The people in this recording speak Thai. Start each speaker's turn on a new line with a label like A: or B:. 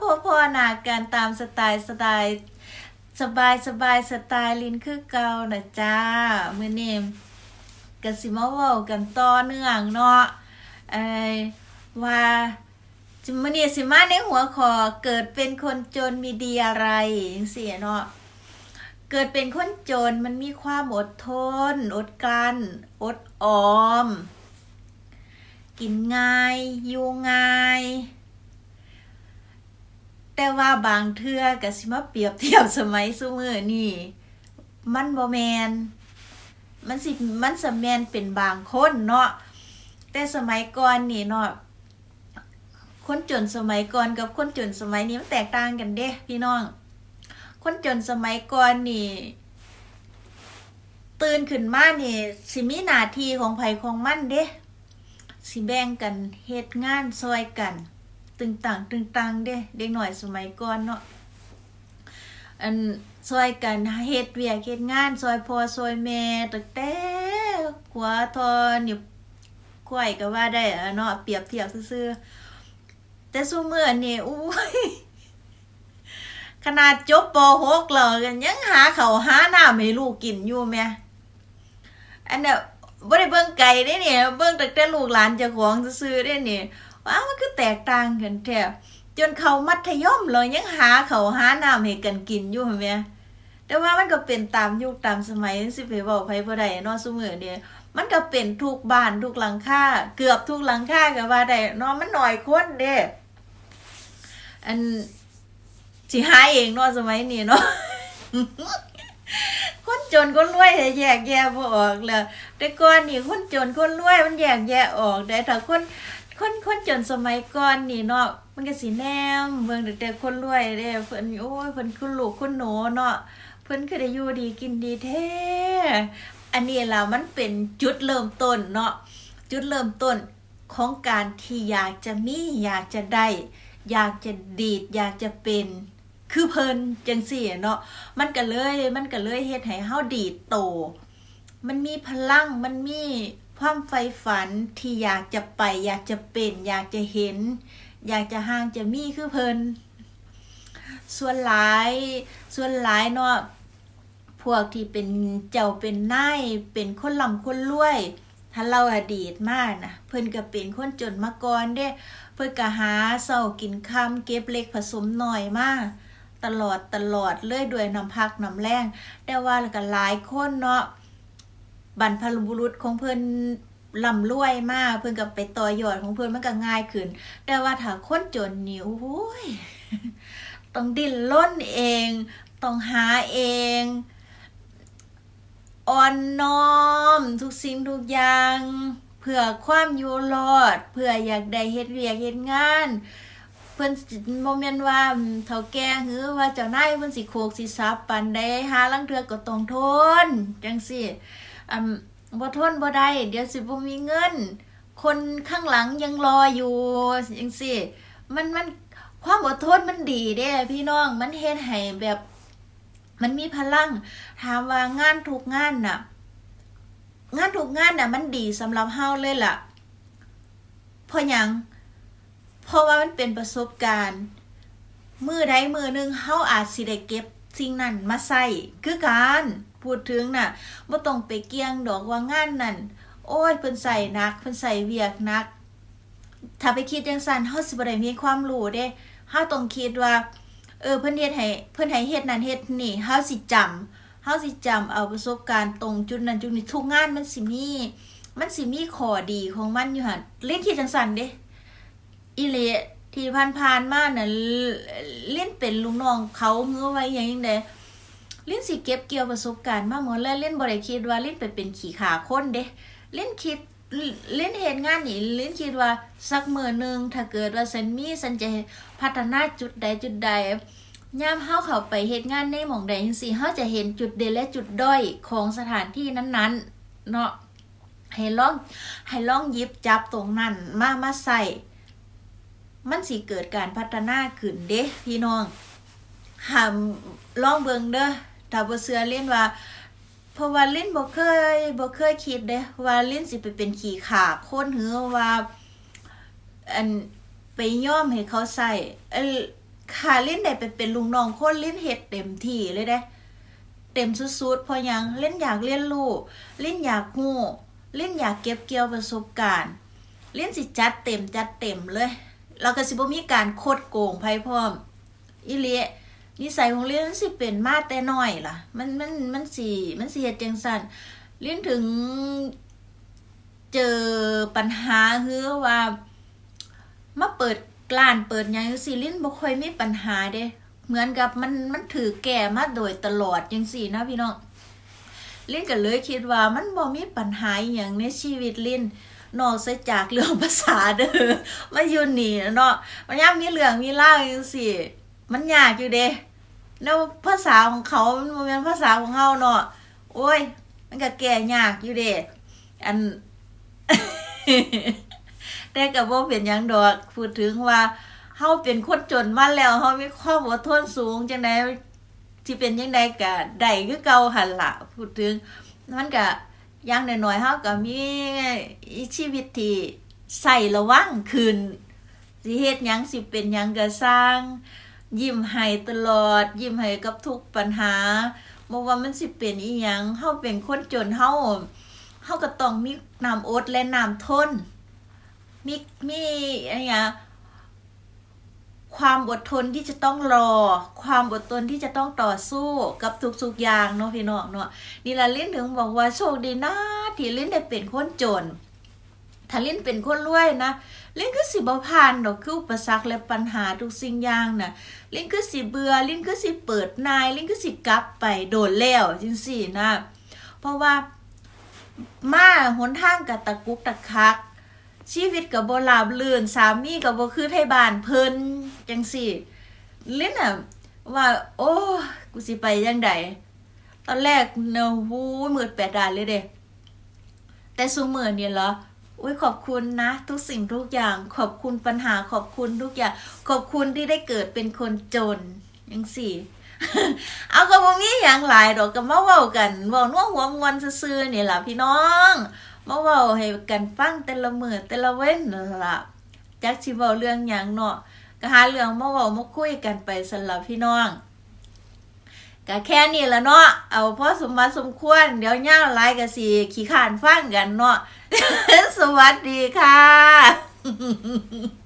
A: พอพอหนาการตามสไตล์สไตล์สบายสบายสไตล์ลินคือเก่านะจ้ามื้อนี้กสิมาเว้ากันต่อเนื่องเนาะเอ้ว่าจิมื้อนี้สิมาในหัวข้อเกิดเป็นคนจนมีดีอะไรจังซี่เนาะเกิดเป็นคนจนมันมีความอดทน อดกลั้น อดออม กินง่าย อยู่ง่าย แต่ว่าบางเทื่อก็สิมาเปรียบเทียบสมัยซุมื้อนี่มันบ่แมนมันสิมันสแมนเป็นบางคนเนาะแต่สมัยก่อนนี่เนาะคนจนสมัยก่อนกับคนจนสมัยนี้มันแตกต่างกันเด้พี่น้อง คนจนสมัยก่อนนี่ตื่นขึ้นมานี่สิมีหน้าที่ของไผของมันเด้สิแบ่งกันเฮ็ดงานซอยกัน ตึงต่างตึงตังเด้เด็กหน่อยสมัยก่อนเนาะอันซอยกันเฮ็ดเวียกเฮ็ดงานซอยพ่อซอยแม่ตั้งแต่หัวทอนิ้วก้อยก็ว่าได้เนาะเปรียบเทียบซื่อๆแต่ซุมื้อนี่อู้ยขนาดจบป .6 แล้วกันยังหาเขาหาหน้ำให้ลูกกินอยู่แม่อันเนี้ยบ่ได้เบิ่งไกลเด้เนี่ยเบิ่งตั้งแต่ลูกหลานเจ้าของซื่อๆเด้เนี่ย ว้ามันคือแตกต่างกันแท้จนเขามัธยมเลยยังหาเขาหาน้ำให้กันกินอยู่หั่นแหมแต่ว่ามันก็เป็นตามยุคตามสมัยสิไปเว้าไผบ่ได้เนาะซุมื้อนี้มันก็เป็นทุกบ้านทุกหลังคาเกือบทุกหลังคาก็ว่าได้นาะมันหน้อยคนเด้อันสิหาเองนาะสมัยนี้เนาะคนจนคนรวยแยกแยะบ่ออกแล้วแต่ก่อนนี่คนจนคนรวยมันแยกแยะออกแต่ถ้าคน คนคนจนสมัยก่อนนี่เนาะมันก็สิแนมเบิ่งแต่แต่คนรวยเด้เพิ่นโอ้ยเพิ่นคุณลูกคุณหนูเนาะเพิ่นคือได้อยู่ดีกินดีแท้อันนี้ล่ะมันเป็นจุดเริ่มต้นเนาะจุดเริ่มต้นของการที่อยากจะมีอยากจะได้ อยากจะดีด อยากจะเป็นคือเพิ่นจังซี่เนาะมันก็เลยมันก็เลยเฮ็ดให้เฮาดีดโต มันมีพลังมันมี ความใฝ่ฝันที่อยากจะไป อยากจะเป็น อยากจะเห็น อยากจะห่างจะมีคือเพลินส่วนหลาย ส่วนหลายเนาะพวกที่เป็นเจ้าเป็นนายเป็นคนร่ำคนรวย ถ้าเราอดีตมากนะเพิ่นก็เป็นคนจนมาก่อนเด้ เพิ่นก็หาเช้ากินค่ำเก็บเล็กผสมหน้อยมากตลอดตลอดเลื่อยด้วยน้ำพักน้ำแรงแต่ว่าก็หลายคนเนาะ บรรพบุรุษของเพิ่นร่ำรวยมากเพิ่นก็ไปต่อยอดของเพิ่นมันก็ง่ายขึ้น แต่ว่าถ้าคนจนนี่โอ้ยต้องดิ้นรนเอง ต้องหาเองอ่อนน้อมทุกสิ่งทุกอย่างเพื่อความอยู่รอดเพื่ออยากได้เฮ็ดเวียกเฮ็ดงาน เพิ่นสิบ่แม่นว่าเฒ่าแก่หือว่าเจ้านายเพิ่นสิโคกสิซับปานใดหาลางเทือก็ต้องทนจังซี่ อืมบ่ทนบ่ได้เดี๋ยวสิบ่มีเงิน คนข้างหลังยังรออยู่จังซี่ มันมันความอดทนมันดีเด้ พี่น้องมันเฮ็ดให้แบบมันมีพลัง ถามว่างานทุกงานน่ะ งานทุกงานน่ะ มันดีสำหรับเฮาเลยล่ะ เพราะหยังเพราะว่ามันเป็นประสบการณ์มือใดมือหนึ่งเฮาอาจสิได้เก็บสิ่งนั้นมาใส่คือการ พูดถึงน่ะบ่ต้องไปเกี่ยงดอกว่างานนั้นโอ้ยเพิ่นใส่นักเพิ่นใส่เวียกนัก ถ้าไปคิดจังซั่นเฮาสิบ่ได้มีความรู้เด้เฮาต้องคิดว่า เออเพิ่นเฮ็ดให้เพิ่นให้เฮ็ดนั่นเฮ็ดนี่เฮาสิจำเฮาสิจำเอาประสบการณ์ตรงจุดนั้นจุดนี้ทุกงานมันสิมี มันสิมีข้อดีของมันอยู่หั่นเล่นคิดจังซั่นเด้อีเลที่ผ่านๆมาน่ะเล่นเป็นลูกน้องเขาเงื้อไว้อย่างยังไดเล่นสิเก็บเกี่ยวประสบการณ์มาหมดแล้วเล่นบ่ได้คิดว่าเล่นไปเป็นขี่ขาคนเด้เล่นคิดเล่นเฮ็ดงานนี่เล่นคิดว่าสักมือหนึ่งถ้าเกิดว่าฉันมีฉันจะพัฒนาจุดใดจุดใดยามเฮาเข้าไปเฮ็ดงานในหม่องใดจังซี่เฮาจะเห็นจุดเด่นและจุดด้อยของสถานที่นั้นๆ เนาะให้ลองให้ลองยิบจับตรงนั้นมามาใส่มันสิเกิดการพัฒนาขึ้นเด้พี่น้องหามลองเบิงเด้อ ถ้าบ่เชื่อเล่นว่า เพราะว่าลิ้นบ่เคยบ่เคยคิดเด้ว่าเลิ้นสิไปเป็นขี้ขาคนหือว่า อันไปย่อมให้เขาใส่เอ้ยค่ะลิ้นได้ไปเป็นลุงน้องคนเลิ้นเฮ็ดเต็มที่เลยเด้เต็มสุดๆพราะหยังเล่นอยากเรียนรู้เล่นอยากฮู้เล่นอยากเก็บเกี่ยวประสบการณ์เล่นสิจัดเต็มจัดเต็มเลยแล้วก็สิบ่มีการโคดโกงไผพร้อม อีเละ นิสัยของเรียนมันสิเป็นมาแต่น้อยล่ะ มันมันมันสิมันสิเฮ็ดจังซั่นเรียนถึงเจอปัญหาคือว่ามาเปิดร้านเปิดยังจังซี่ลิ้นบ่ค่อยมีปัญหาเด้เหมือนกับมันมันถือแก่มาโดยตลอดจังซี่นะพี่น้องลิ้นก็เลยคิดว่ามันบ่มีปัญหาอย่างในชีวิตลิ้นนอกจากเรื่องภาษาเด้อมาอยู่นี่เนาะมันยามมีเรื่องมีเล่าวจังซี่มันยากอยู่เด้ แล้วภาษาของเขามันบ่แม่นภาษาของเฮาเนาะโอ้ย มันก็แก่ยากอยู่เด้อัน แต่ก็บ่เป็นหยังดอกพูดถึงว่าเฮาเป็นคนจนมาแล้วเฮามีความอดทนสูงจังได๋สิเป็นจังได๋ก็ได้คือเก่าหั่นล่ะพูดถึง มันก็อย่างน้อยๆเฮาก็มีชีวิตที่ใส่ระวังขึ้นสิเฮ็ดหยังสิเป็นหยังก็สร้าง ยิ้มให้ตลอด ยิ้มให้กับทุกปัญหาบ่ว่ามันสิเป็นอีหยังเฮาเป็นคนจนเฮาเฮาก็ต้องมีน้ำอดและน้ำทน มีมีอะไรอย่างความอดทนที่จะต้องรอ ความอดทนที่จะต้องต่อสู้กับทุกๆอย่างเนาะพี่น้องเนาะนี่ละลิ้นถึงบอกว่าโชคดีนะที่ลิ้นได้เป็นคนจน ถ้าลิ้นเป็นคนรวยนะ ลิ้นก็สิบ่ผ่านดอกคืออุปสรรคและปัญหาทุกสิ่งอย่างน่ะลิ้นก็สิเบื่อลิ้นก็สิเปิดนาย ลิ้นก็สิกลับไปโดนแล้วจังซี่นะ เพราะว่ามาหนทางกับตะกุกตะคัก ชีวิตกับบ่ราบรื่นสามีกับบคือไทยบ้านเพิ่นจังซี่ลิ้นน่ะว่า โอ้กูสิไปจังไดตอนแรกเนาะหูมืดแปดด้านเลยเด้แต่ซุมื้อนี่ยเหรอ อุ้ยขอบคุณนะ ทุกสิ่งทุกอย่างขอบคุณปัญหาขอบคุณทุกอย่าง ขอบคุณที่ได้เกิดเป็นคนจนจังซี่เอาก็บ่มีหยังหลายดอกก็มาเว้ากันเว้านัวหัวมวนซื่อๆนี่ล่ะพี่น้องมาเว้าให้กันฟังแต่ละมือแต่ละเว้นล่ะจักสิเว้าเรื่องหยังเนาะก็หาเรื่องมาเว้ามาคุยกันไปสั่นล่ะพี่น้อง ก็แค่นี้ละเนาะ เอาพอสมบัติสมควร เดี๋ยวย่างลายก็สิขี้ขานฟังกันเนาะ สวัสดีค่ะ